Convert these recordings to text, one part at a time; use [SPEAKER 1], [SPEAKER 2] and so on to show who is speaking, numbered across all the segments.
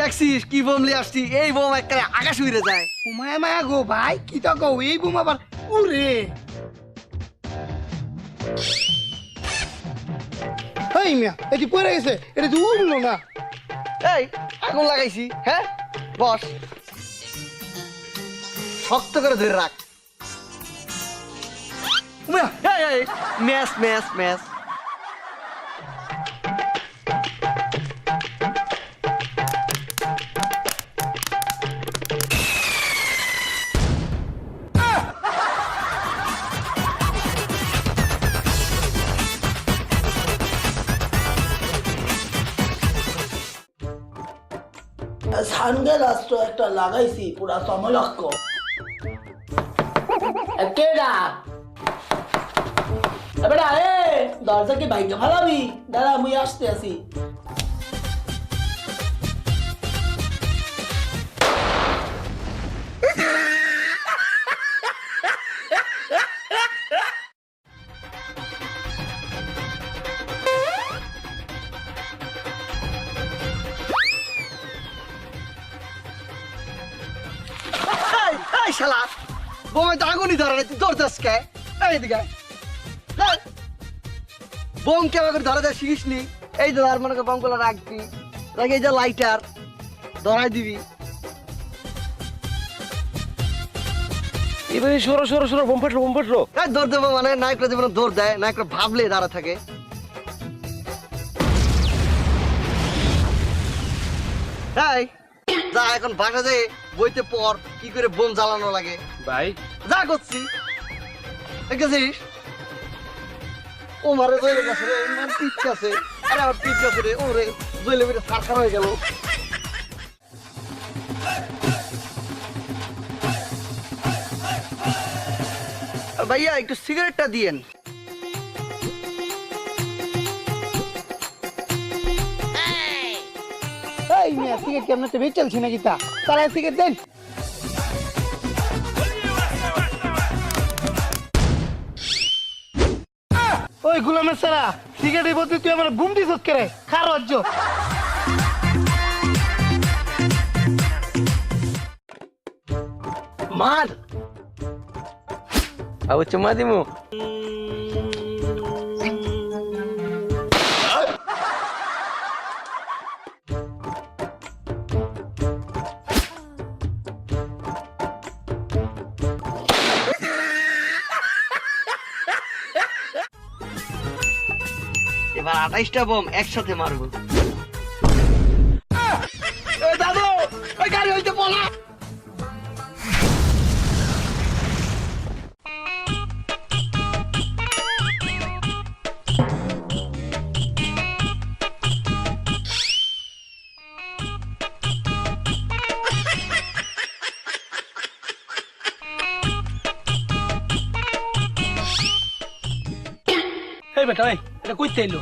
[SPEAKER 1] দেখছিস কি বোম লিয়ে আসছি এই বোম একটা আকাশ উড়ে যায়
[SPEAKER 2] উমায় মায়া গো ভাই কি তো কও এই বুম আবার উরে এই মিয়া এটি পড়ে গেছে এটা তো উড়লো না
[SPEAKER 1] এই আগুন লাগাইছি হ্যাঁ বস শক্ত করে ধরে রাখ উমা, এই, এই, ম্যাচ ম্যাচ ম্যাচ
[SPEAKER 3] সানগ্লাস তো একটা লাগাইছি, পুরা সমলক্ষ। কেডা এবারে দরজা কি ভাইকে ভালাবি দাদা মুই আসতে আসি
[SPEAKER 1] শালা। বোমে তো আগুনই ধরে না তুই কে। বোম আমাকে ধরা শিখিস নি? এই আর মনে কর রাখবি। রাখি এই যে লাইটার ধরাই দিবি।
[SPEAKER 4] এবারে সরো সরো সরো বোম ফাটলো বোম ফাটলো।
[SPEAKER 1] এই দৌড় দেবো মানে নায়করা জীবনে দৌড় দেয় নায়করা ভাবলে দাঁড়া থাকে। এই যা এখন বাসা যে বইতে পর কি করে বোম জ্বালানো লাগে?
[SPEAKER 4] ভাই।
[SPEAKER 1] যা করছি। দেখেছিস? ও মারে গেছে রে মার পিচ আছে। আরে আমার রে ও সারখার হয়ে গেল। ভাইয়া একটু সিগারেটটা দিয়েন।
[SPEAKER 2] এই মিয়া সিগারেট কেমন একটা বেচ চলছে নাকি তা তারা সিগারেট দেন ওই গুলামের সারা সিগারেটের বদলে তুই আমার ঘুম দিস করে খার রাজ্য
[SPEAKER 3] মার
[SPEAKER 4] আবু চুমা দিমু
[SPEAKER 1] এবার আঠাইশটা বোম একসাথে মারবো। দাদু ওই গাড়ি হইতে পলা
[SPEAKER 2] এই বেটা এই। এটা কইতে এলো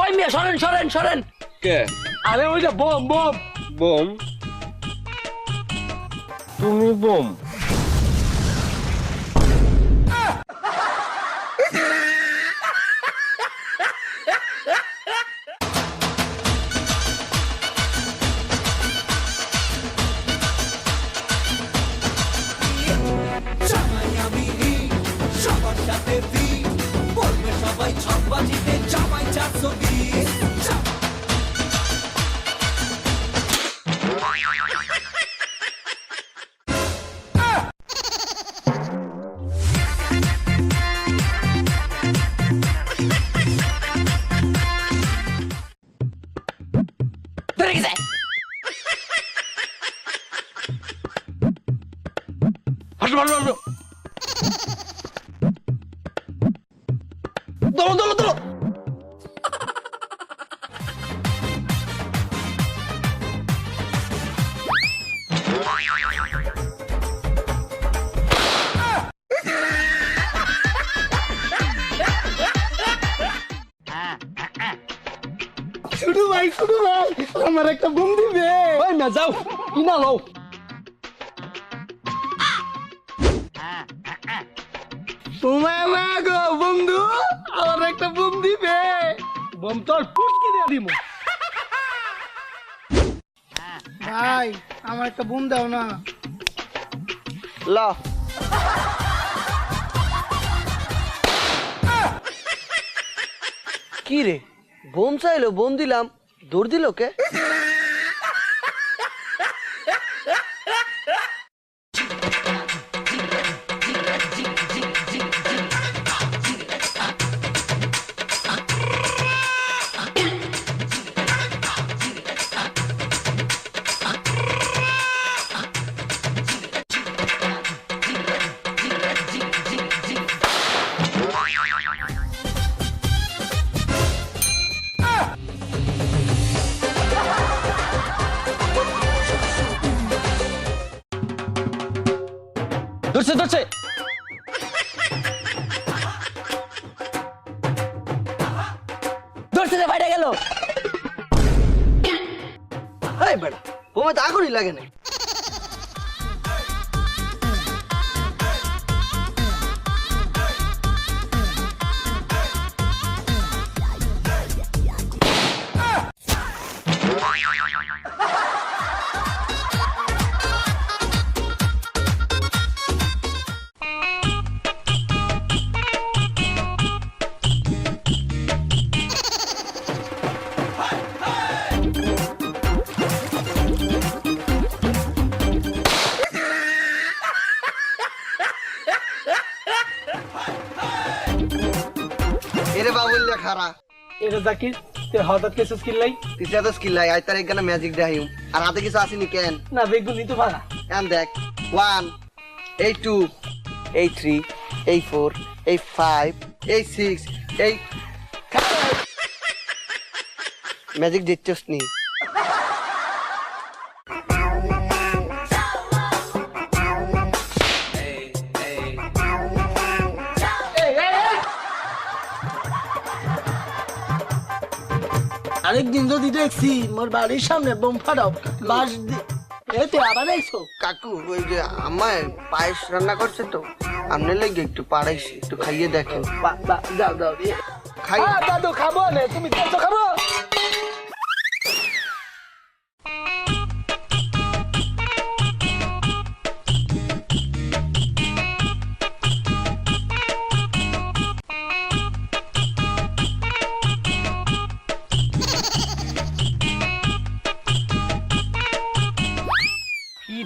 [SPEAKER 3] ওই মিয়া সরেন সরেন সরেন।
[SPEAKER 4] কে?
[SPEAKER 2] আরে ওইটা বম বম।
[SPEAKER 4] বোম? তুমি বোম।
[SPEAKER 3] ধরে গেছে
[SPEAKER 4] হাঁটো হাঁটো হাঁটো
[SPEAKER 1] দৌড়ো
[SPEAKER 2] আমার একটা বম দিবে
[SPEAKER 4] ওই না যাও। কিনা লও।
[SPEAKER 2] তোমায় মা গো বন্ধু আমার একটা বম দিবে বম তোর পুটকি দিয়ে দিমু। ভাই আমার একটা বোম দাও না।
[SPEAKER 1] ল কি রে? বোম চাইলো বোম দিলাম দৌড় দিল কে?
[SPEAKER 4] ধরছে ধরছে।
[SPEAKER 3] ধরছে বাইরে গেল।
[SPEAKER 1] এই বেটা বোমে তো আগুনই লাগে না।
[SPEAKER 2] এটা জাকির তুই হঠাৎ কিছু স্কিল লাই
[SPEAKER 1] তিসরা তো স্কিল লাই আজ তার এখানে ম্যাজিক দেখাইম আর হাতে কিছু আসেনি কেন?
[SPEAKER 2] না বেগুনি তো পারা।
[SPEAKER 1] এন দেখ ওয়ান এই টু এই থ্রি এই ফোর এই ফাইভ এই সিক্স এই ম্যাজিক দিচ্ছস নি।
[SPEAKER 3] আরেকদিন যদি দেখছি মোর বাড়ির সামনে বোম ফাটাও বাস এই তো আবার আইছো?
[SPEAKER 1] কাকু ওই যে আমার পায়েস রান্না করছে তো আপনার লেগে একটু পাড়াইছি একটু খাইয়ে দেখেন।
[SPEAKER 3] বা- বা- যাও যাও
[SPEAKER 1] খাই।
[SPEAKER 3] দাদু খাব না তুমি দেখছ খাব?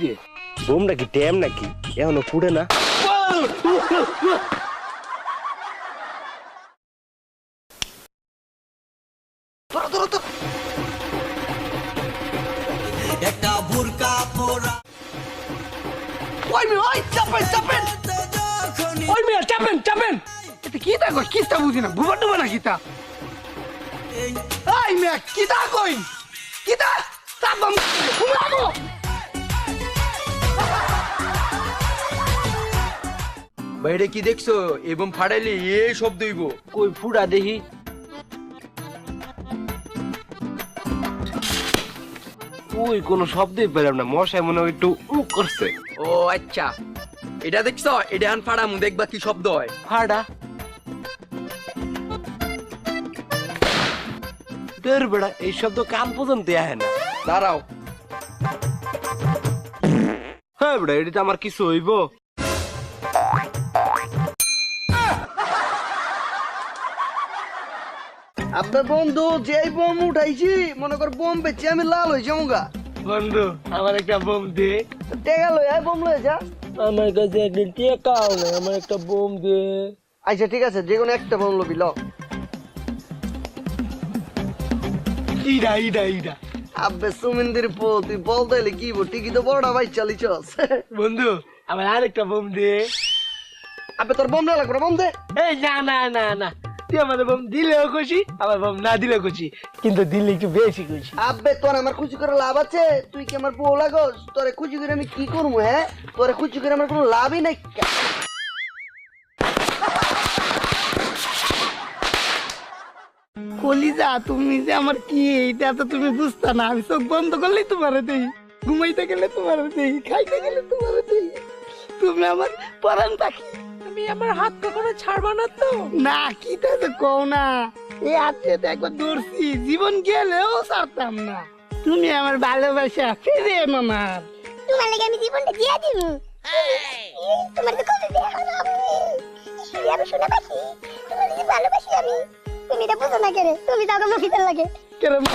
[SPEAKER 4] কি বোম নাকি ট্যাম নাকি? এখনও ফুটে না?
[SPEAKER 1] ধরো ধরো ধরো। ওই মেয়ে, ওই চাপেন চাপেন।
[SPEAKER 2] ওই মেয়ে চাপেন চাপেন। এটা কি তা কই কিস্তা বুঝি বুবা টুবা না কিতা এই মেয়ে কিতা কই কিতা চাপম উমাগো
[SPEAKER 5] বাইরে কি দেখছ? এবং ফাটাইলে এ শব্দ হইব
[SPEAKER 4] কই ফুটা দেখি ওই কোনো শব্দই পেলাম না। মশাই মনে হয় একটু উক করছে।
[SPEAKER 5] ও আচ্ছা। এটা দেখছ? এটা আন ফাড়ামু দেখবা কি শব্দ হয়।
[SPEAKER 4] ফাটা দের বেড়া এই শব্দ কান পর্যন্ত আহে না।
[SPEAKER 5] দাঁড়াও।
[SPEAKER 4] হ্যাঁ বেড়া এটা তো আমার কিছু হইব।
[SPEAKER 1] আপনার বন্ধু যেই বোম উঠাইছি মনে কর বোম বেচে আমি লাল হয়েছি আমুগা
[SPEAKER 2] বন্ধু আমার একটা বোম দে।
[SPEAKER 1] টেকা লই আয় বোম লয়ে যা।
[SPEAKER 3] আমার কাছে একটা টেকাও নেই আমার একটা বোম দে।
[SPEAKER 1] আচ্ছা ঠিক আছে যে কোনো একটা বোম লবি ল
[SPEAKER 2] ইডা ইডা ইডা।
[SPEAKER 1] আব্বে সুমিন্দির পো তুই বলতে এলে কি বল টিকি তো বড় ভাই চালিছস
[SPEAKER 2] বন্ধু আমার আরেকটা বোম দে।
[SPEAKER 1] আব্বে তোর বোম না লাগবে বোম দে।
[SPEAKER 2] এই না না না না। তুই আমার বোম দিলেও খুশি আমার বোম না দিলেও খুশি কিন্তু দিলে একটু বেশি খুশি।
[SPEAKER 1] আব্বে তোর আমার খুশি করে লাভ আছে? তুই কি আমার বউ লাগস? তোরে খুশি করে আমি কি করব হ্যাঁ? তোরে খুশি করে আমার কোনো লাভই নাই।
[SPEAKER 2] কলিজা তুমি যে আমার কি এটা তো তুমি বুঝতা না। আমি চোখ বন্ধ করলেই তোমার দেই ঘুমাইতে গেলে তোমার দেই খাইতে গেলে তোমার দেই। তুমি আমার পরান পাখি।
[SPEAKER 3] আমার হাত কখনো ছাড়বা না তো?
[SPEAKER 2] না কি তো কও না। এই হাতে তো একবার ধরছি জীবন গেলেও ছাড়তাম না। তুমি আমার ভালোবাসা ফিরে আমার
[SPEAKER 6] তোমার লাগে আমি জীবনটা দিয়ে দিব। তোমার তো কবে বিয়ে হলো আমি আমি শুনে পাচ্ছি। তোমার যে ভালোবাসি আমি তুমি এটা বুঝো না কেন তুমি তো আমার লাগে।
[SPEAKER 2] কেরম